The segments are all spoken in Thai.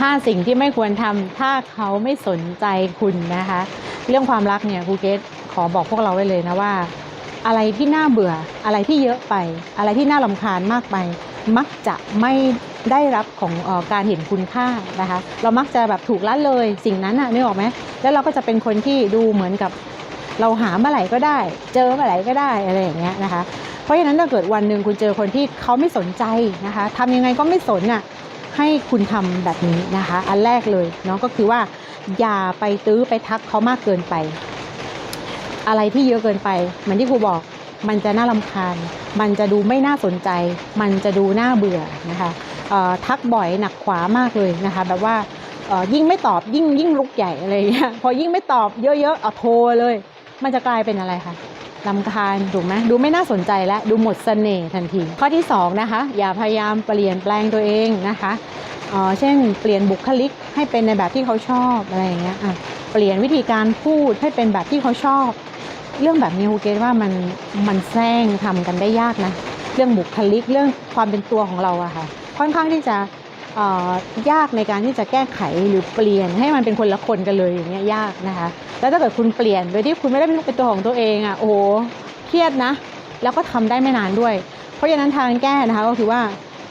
5 สิ่งที่ไม่ควรทำถ้าเขาไม่สนใจคุณนะคะ เรื่องความรักเนี่ยครูเกตขอบอกพวกเราไว้เลยนะว่า อะไรที่น่าเบื่ออะไรที่เยอะไป อะไรที่น่าลำคาญมากไป มักจะไม่ได้รับของออการเห็นคุณค่านะคะ เรามักจะแบบถูกละเลยสิ่งนั้นน่ะนึกออกไหมแล้วเราก็จะเป็นคนที่ดูเหมือนกับ เราหาเมื่อไหร่ก็ได้ เจอเมื่อไหร่ก็ได้อะไรอย่างเงี้ยนะคะ เพราะฉะนั้นถ้าเกิดวันหนึ่งคุณเจอคนที่เขาไม่สนใจนะคะทำยังไงก็ไม่สนน่ะ ให้คุณทำแบบนี้นะคะ อันแรกเลยเนาะก็คือว่า อย่าไปตื้อไปทักเขามากเกินไป อะไรที่เยอะเกินไปเหมือนที่ครูบอกมันจะน่ารำคาญ มันจะดูไม่น่าสนใจ มันจะดูน่าเบื่อนะคะทักบ่อยหนักขวามากเลยนะคะ แบบว่ายิ่งไม่ตอบยิ่งยิ่งลุกใหญ่อะไรอย่างเงี้ยพอยิ่งไม่ตอบเยอะๆเอาโทรเลย มันจะกลายเป็นอะไรคะ ลำคาญถูกไหมดูไม่น่าสนใจและดูหมดเสน่ห์ทันที ข้อที่สองนะคะอย่าพยายามเปลี่ยนแปลงตัวเองนะคะเช่น เปลี่ยนบุคลิกให้เป็นในแบบที่เขาชอบอะไรอย่างเงี้ยอะเปลี่ยนวิธีการพูดให้เป็นแบบที่เขาชอบ เรื่องแบบนี้ครูเกรซว่ามันมันแซงทำกันได้ยากนะเรื่องบุคลิกเรื่องความเป็นตัวของเราอะค่ะค่อนข้างที่จะยากในการที่จะแก้ไขหรือเปลี่ยนให้มันเป็นคนละคนกันเลยอย่างเงี้ยยากนะคะ แล้วถ้าเกิดคุณเปลี่ยนโดยที่คุณไม่ได้เป็นตัวของตัวเองอะโอ้โหเครียดนะ แล้วก็ทำได้ไม่นานด้วย เพราะฉะนั้นทางแก้นะคะก็คือว่า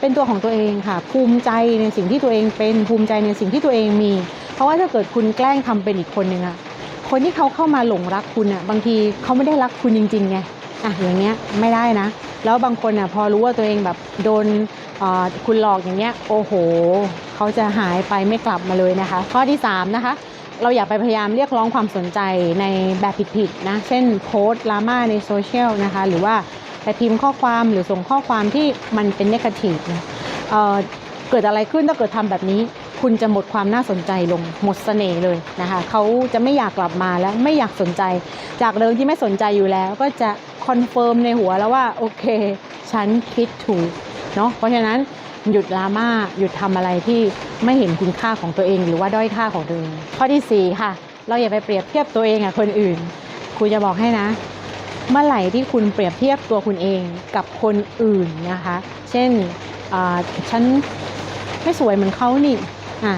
เป็นตัวของตัวเองค่ะ ภูมิใจในสิ่งที่ตัวเองเป็นภูมิใจในสิ่งที่ตัวเองมี เพราะว่าถ้าเกิดคุณแกล้งทำเป็นอีกคนหนึ่งอะคนที่เขาเข้ามาหลงรักคุณอะบางทีเขาไม่ได้รักคุณจริงๆไงอะอย่างเงี้ยไม่ได้นะ แล้วบางคนอะพอรู้ว่าตัวเองแบบโดนคุณหลอกอย่างเงี้ยโอ้โห เขาจะหายไปไม่กลับมาเลยนะคะ ข้อที่สามนะคะ เราอย่าไปพยายามเรียกร้องความสนใจในแบบผิดๆนะ เช่นโพสต์ลาม่าในโซเชียลนะคะ หรือว่าไปพิมพ์ข้อความหรือส่งข้อความที่มันเป็นเนกาทีฟนะเเกิดอะไรขึ้นถ้าเกิดทำแบบนี้ คุณจะหมดความน่าสนใจลงหมดเสน่ห์เลยนะคะเขาจะไม่อยากกลับมาแล้วไม่อยากสนใจ จากเดิมที่ไม่สนใจอยู่แล้ว ก็จะคอนเฟิร์มในหัวแล้วว่าโอเค ฉันคิดถูกเนาะเพราะฉะนั้น หยุดดราม่าหยุดทำอะไรที่ไม่เห็นคุณค่าของตัวเอง หรือว่าด้อยค่าของตัวเอง ข้อที่สี่ค่ะ เราอย่าไปเปรียบเทียบตัวเองกับคนอื่นครูจะบอกให้นะ เมื่อไหร่ที่คุณเปรียบเทียบตัวคุณเองกับคนอื่นนะคะ เช่นฉันไม่สวยเหมือนเขานี่อะ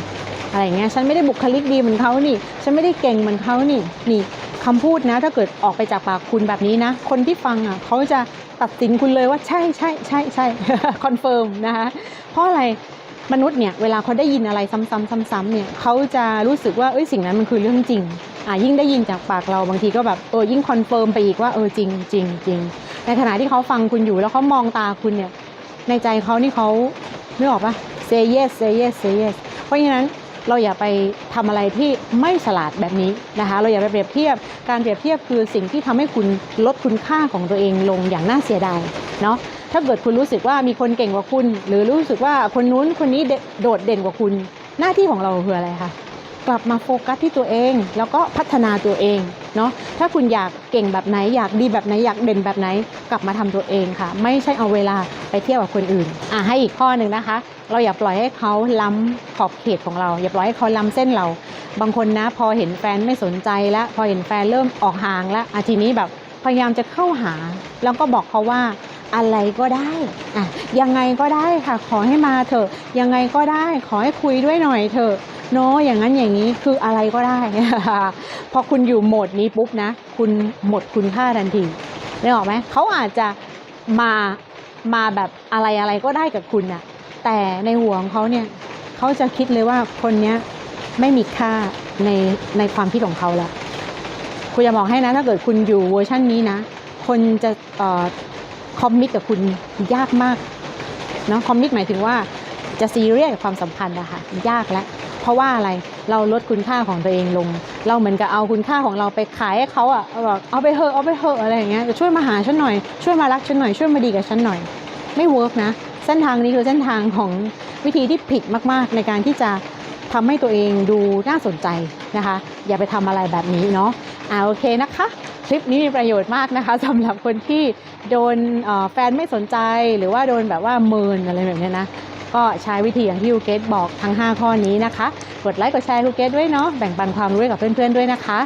อะไรเงี้ยฉันไม่ได้บุคลิกดีเหมือนเขานี่ ฉันไม่ได้เก่งเหมือนเขานี่นี่คำพูดนะ ถ้าเกิดออกไปจากปากคุณแบบนี้นะ คนที่ฟังอะเขาจะ ตัดสินคุณเลยว่าใช่ใช่ใช่ใช่คอนเฟิร์มนะคะเพราะอะไรมนุษย์เนี่ยเวลาเขาได้ยินอะไรซ้ำๆซ้ำๆเนี่ยเขาจะรู้สึกว่าเอ้ยสิ่งนั้นมันคือเรื่องจริงอะยิ่งได้ยินจากปากเราบางทีก็แบบเออยิ่งคอนเฟิร์มไปอีกว่าเออจริงจริงจริงในขณะที่เขาฟังคุณอยู่แล้วเขามองตาคุณเนี่ยในใจเขานี่เขาไม่ออกปะ say yes say yes say yes เพราะฉะนั้น เราอย่าไปทำอะไรที่ไม่ฉลาดแบบนี้นะคะ เราอย่าไปเปรียบเทียบ การเปรียบเทียบคือสิ่งที่ทำให้คุณลดคุณค่าของตัวเองลงอย่างน่าเสียดายเนาะถ้าเกิดคุณรู้สึกว่ามีคนเก่งกว่าคุณ หรือรู้สึกว่าคนนู้นคนนี้โดดเด่นกว่าคุณ หน้าที่ของเราคืออะไรคะ กลับมาโฟกัสที่ตัวเอง แล้วก็พัฒนาตัวเองเนาะถ้าคุณอยากเก่งแบบไหนอยากดีแบบไหนอยากเด่นแบบไหนกลับมาทำตัวเองค่ะ ไม่ใช่เอาเวลาไปเที่ยบกับคนอื่นอะให้อีกข้อหนึ่งนะคะ เราอย่าปล่อยให้เขาล้ำขอบเขตของเรา อย่าปล่อยให้เขาล้ำเส้นเรา บางคนนะ พอเห็นแฟนไม่สนใจแล้วพอเห็นแฟนเริ่มออกห่างแล้วอะทีนี้แบบพยายามจะเข้าหา แล้วก็บอกเขาว่า อะไรก็ได้อะยังไงก็ได้ค่ะ ขอให้มาเถอะ ยังไงก็ได้ ขอให้คุยด้วยหน่อยเถอะโนอย่างนั้นอย่างนี้คืออะไรก็ได้ พอคุณอยู่โหมดนี้ปุ๊บนะ คุณหมดคุณค่าทันทีได้ออกไหมเขาอาจจะมามาแบบอะไรอะไรก็ได้กับคุณนะแต่ในหัวของเขาเนี่ยเขาจะคิดเลยว่าคนเนี้ยไม่มีค่าในในความคิดของเขาแล้วคุณจะบอกให้นะถ้าเกิดคุณอยู่เวอร์ชันนี้นะ คนจะเอ่อ คอมมิตกับคุณยากมากเนาะคอมมิตหมายถึงว่าจะซีเรียสกับความสัมพันธ์อะค่ะยากแล้วเพราะว่าอะไรเราลดคุณค่าของตัวเองลง เราเหมือนกับเอาคุณค่าของเราไปขายให้เขาอะเอาแบบเอาไปเถอะเอาไปเถอะอะไรอย่างเงี้ยจะช่วยมาหาฉันหน่อยช่วยมารักฉันหน่อยช่วยมาดีกับฉันหน่อย ไม่เวิร์กนะเส้นทางนี้คือเส้นทางของวิธีที่ผิดมากๆ ในการที่จะทำให้ตัวเองดูน่าสนใจนะคะ อย่าไปทำอะไรแบบนี้เนาะอ่าโอเคนะคะ คลิปนี้มีประโยชน์มากนะคะสำหรับคนที่ โดนแฟนไม่สนใจหรือว่าโดนแบบว่าเมินอะไรแบบนี้นะ ก็ใช้วิธีอย่างที่ครูเกตบอกทั้ง 5 ข้อนี้นะคะ กดไลค์กดแชร์ครูเกตด้วยเนาะแบ่งปันความรู้กับเพื่อนๆด้วยนะคะ